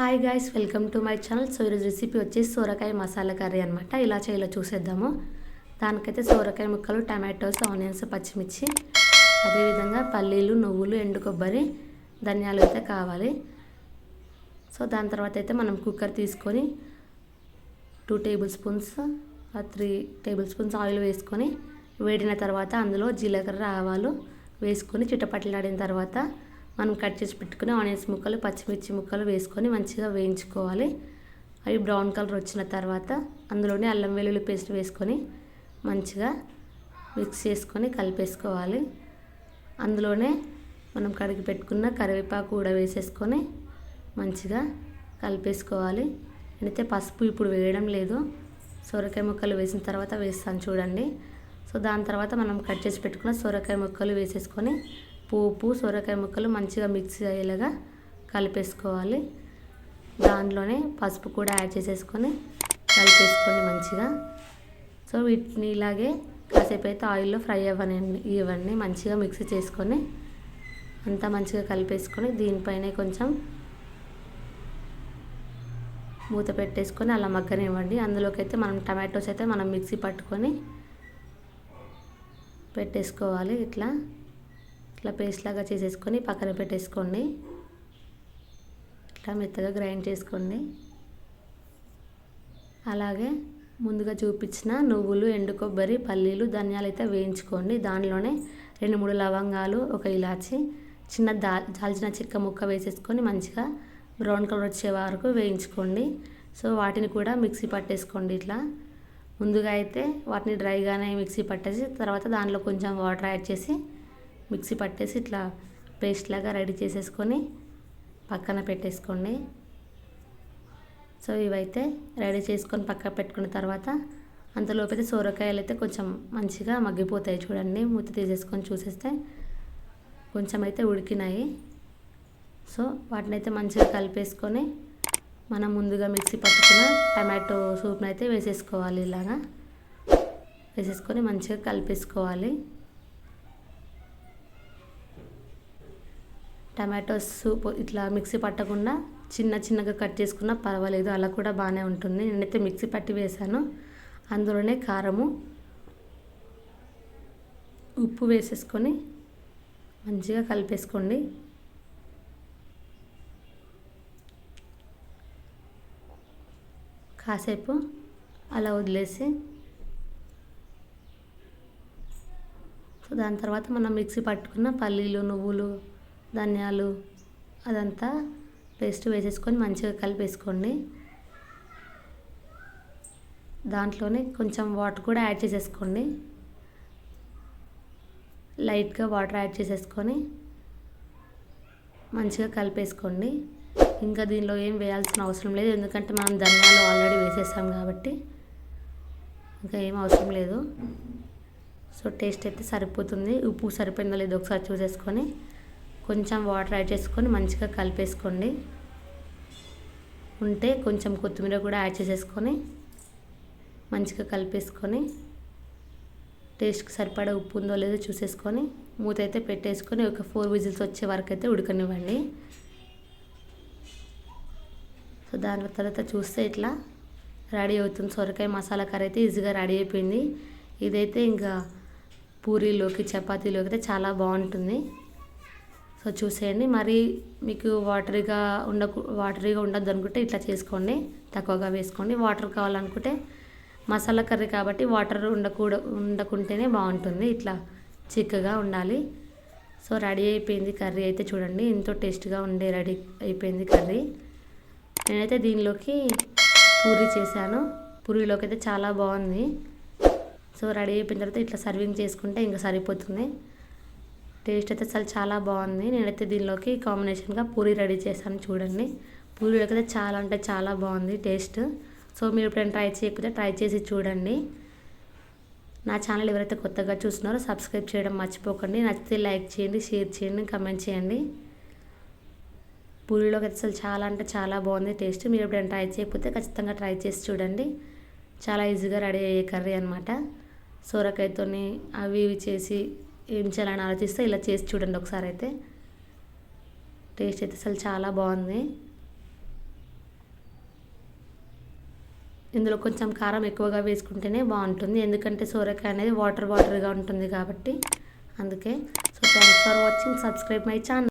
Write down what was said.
Hi guys welcome to my channel so ఈరోజు recipe వచ్చేసి సోరకాయ మసాలా కర్రీ అనమాట ఇలా చేయాలో చూసేద్దాము. దానికైతే సోరకాయ ముక్కలు టమాటోస్ ఆనియన్స్ పచ్చిమిర్చి అదేవిధంగా పల్లీలు నువ్వులు ఎండు కొబ్బరి ధనియాలు అయితే కావాలి. సో దాని తర్వాత అయితే మనం కుక్కర్ తీసుకొని two table spoons three table spoons oil వేసుకొని వేడిన తర్వాత అందులో జీలకర్ర ఆవాలు వేసుకొని చిట్టపట్టలాడిన తర్వాత మనం కట్ చేసి పెట్టుకుని ఆనియన్స్ ముక్కలు పచ్చిమిర్చి ముక్కలు వేసుకొని మంచిగా వేయించుకోవాలి. అవి బ్రౌన్ కలర్ వచ్చిన తర్వాత అందులోనే అల్లం వెల్లుల్లి పేస్ట్ వేసుకొని మంచిగా మిక్స్ చేసుకొని కలిపేసుకోవాలి. అందులోనే మనం కడిగి పెట్టుకున్న కరివేపాకు కూడా వేసేసుకొని మంచిగా కలిపేసుకోవాలి. నేనైతే పసుపు ఇప్పుడు వేయడం లేదు. సొరకాయ ముక్కలు వేసిన తర్వాత వేస్తాను చూడండి. సో దాని తర్వాత మనం కట్ చేసి పెట్టుకున్న సొరకాయ ముక్కలు వేసేసుకొని పోపు సొరకాయ ముక్కలు మంచిగా మిక్స్ అయ్యేలాగా కలిపేసుకోవాలి. దాంట్లోనే పసుపు కూడా యాడ్ చేసేసుకొని కలిపేసుకొని మంచిగా. సో వీటిని ఇలాగే కాసేపు అయితే ఆయిల్లో ఫ్రై అవ్వనండి ఇవన్నీ మంచిగా మిక్స్ చేసుకొని అంతా మంచిగా కలిపేసుకొని దీనిపైన కొంచెం మూత పెట్టేసుకొని అలా మగ్గనివ్వండి. అందులోకి అయితే మనం టమాటోస్ అయితే మనం మిక్సీ పట్టుకొని పెట్టేసుకోవాలి ఇట్లా. ఇట్లా పేస్ట్ లాగా చేసేసుకొని పక్కన పెట్టేసుకోండి. ఇట్లా మెత్తగా గ్రైండ్ చేసుకోండి. అలాగే ముందుగా చూపించిన నువ్వులు ఎండు కొబ్బరి పల్లీలు ధనియాలు అయితే వేయించుకోండి. దానిలోనే రెండు మూడు లవంగాలు ఒక ఇలాచి చిన్న దా దాల్చిన చిక్క ముక్క వేసేసుకొని మంచిగా బ్రౌన్ కలర్ వచ్చే వరకు వేయించుకోండి. సో వాటిని కూడా మిక్సీ పట్టేసుకోండి ఇట్లా. ముందుగా అయితే వాటిని డ్రైగానే మిక్సీ పట్టేసి తర్వాత దానిలో కొంచెం వాటర్ యాడ్ చేసి మిక్సీ పట్టేసి ఇట్లా పేస్ట్ లాగా రెడీ చేసేసుకొని పక్కన పెట్టేసుకోండి. సో ఇవైతే రెడీ చేసుకొని పక్క పెట్టుకున్న తర్వాత అంతలోపైతే సోరకాయలు అయితే కొంచెం మంచిగా మగ్గిపోతాయి చూడండి. మూత తీసేసుకొని చూసేస్తే కొంచెం అయితే ఉడికినాయి. సో వాటిని అయితే మంచిగా కలిపేసుకొని మనం ముందుగా మిక్సీ పట్టుకున్న టమాటో సూప్ని అయితే వేసేసుకోవాలి ఇలాగా. వేసేసుకొని మంచిగా కలిపేసుకోవాలి. టమాటో సూప్ ఇట్లా మిక్సీ పట్టకుండా చిన్న చిన్నగా కట్ చేసుకున్నా పర్వాలేదు అలా కూడా బాగానే ఉంటుంది. నేనైతే మిక్సీ పట్టి వేసాను అందులోనే కారము ఉప్పు వేసేసుకొని మంచిగా కలిపేసుకోండి. కాసేపు అలా వదిలేసి సో దాని తర్వాత మనం మిక్సీ పట్టుకున్న పల్లీలు నువ్వులు ధనియాలు అదంతా పేస్ట్ వేసేసుకొని మంచిగా కలిపేసుకోండి. దాంట్లోనే కొంచెం వాటర్ కూడా యాడ్ చేసేసుకోండి. లైట్గా వాటర్ యాడ్ చేసేసుకొని మంచిగా కలిపేసుకోండి. ఇంకా దీనిలో ఏం వేయాల్సిన అవసరం లేదు ఎందుకంటే మనం ధనియాలు ఆల్రెడీ వేసేసాం కాబట్టి ఇంకా ఏం అవసరం లేదు. సో టేస్ట్ అయితే సరిపోతుంది. ఉప్పు సరిపోయిందో లేదో ఒకసారి చూసేసుకొని కొంచెం వాటర్ యాడ్ చేసుకొని మంచిగా కలిపేసుకోండి. ఉంటే కొంచెం కొత్తిమీర కూడా యాడ్ చేసేసుకొని మంచిగా కలిపేసుకొని టేస్ట్కి సరిపడా ఉప్పు ఉందో లేదో చూసేసుకొని మూత అయితే పెట్టేసుకొని ఒక ఫోర్ విజిల్స్ వచ్చే వరకు అయితే ఉడకనివ్వండి. సో దాని తర్వాత చూస్తే ఇట్లా రెడీ అవుతుంది. సొరకాయ మసాలా కర్రీ అయితే ఈజీగా రెడీ అయిపోయింది. ఇదైతే ఇంకా పూరీలోకి చపాతీలోకి అయితే చాలా బాగుంటుంది. సో చూసేయండి. మరి మీకు వాటరీగా ఉండకు వాటరీగా ఉండద్దు అనుకుంటే ఇట్లా చేసుకోండి. తక్కువగా వేసుకోండి. వాటర్ కావాలనుకుంటే మసాలా కర్రీ కాబట్టి వాటర్ ఉండకూడ ఉండకుంటేనే బాగుంటుంది. ఇట్లా చిక్కగా ఉండాలి. సో రెడీ అయిపోయింది కర్రీ అయితే చూడండి. ఎంతో టేస్ట్గా ఉండే రెడీ అయిపోయింది కర్రీ. నేనైతే దీనిలోకి పూరి చేశాను. పూరీలోకి అయితే చాలా బాగుంది. సో రెడీ అయిపోయిన తర్వాత ఇట్లా సర్వింగ్ చేసుకుంటే ఇంకా సరిపోతుంది. టేస్ట్ అయితే అసలు చాలా బాగుంది. నేనైతే దీనిలోకి కాంబినేషన్గా పూరి రెడీ చేశాను చూడండి. పూరీలోకి అయితే చాలా అంటే చాలా బాగుంది టేస్ట్. సో మీరు ఎప్పుడైనా ట్రై చేయకపోతే ట్రై చేసి చూడండి. నా ఛానల్ ఎవరైతే కొత్తగా చూస్తున్నారో సబ్స్క్రైబ్ చేయడం మర్చిపోకండి. నచ్చితే లైక్ చేయండి షేర్ చేయండి కమెంట్ చేయండి. పూరీలోకి అయితే అసలు చాలా అంటే చాలా బాగుంది టేస్ట్. మీరు ఎప్పుడైనా ట్రై చేయకపోతే ఖచ్చితంగా ట్రై చేసి చూడండి. చాలా ఈజీగా రెడీ అయ్యే కర్రీ అనమాట సోరకాయతోని అవి ఇవి చేసి ఏం చేయాలని ఆలోచిస్తే ఇలా చేసి చూడండి ఒకసారి అయితే. టేస్ట్ అయితే అసలు చాలా బాగుంది. ఇందులో కొంచెం కారం ఎక్కువగా వేసుకుంటేనే బాగుంటుంది. ఎందుకంటే సోరకాయ అనేది వాటర్ వాటర్గా ఉంటుంది కాబట్టి అందుకే. So thanks for watching subscribe my channel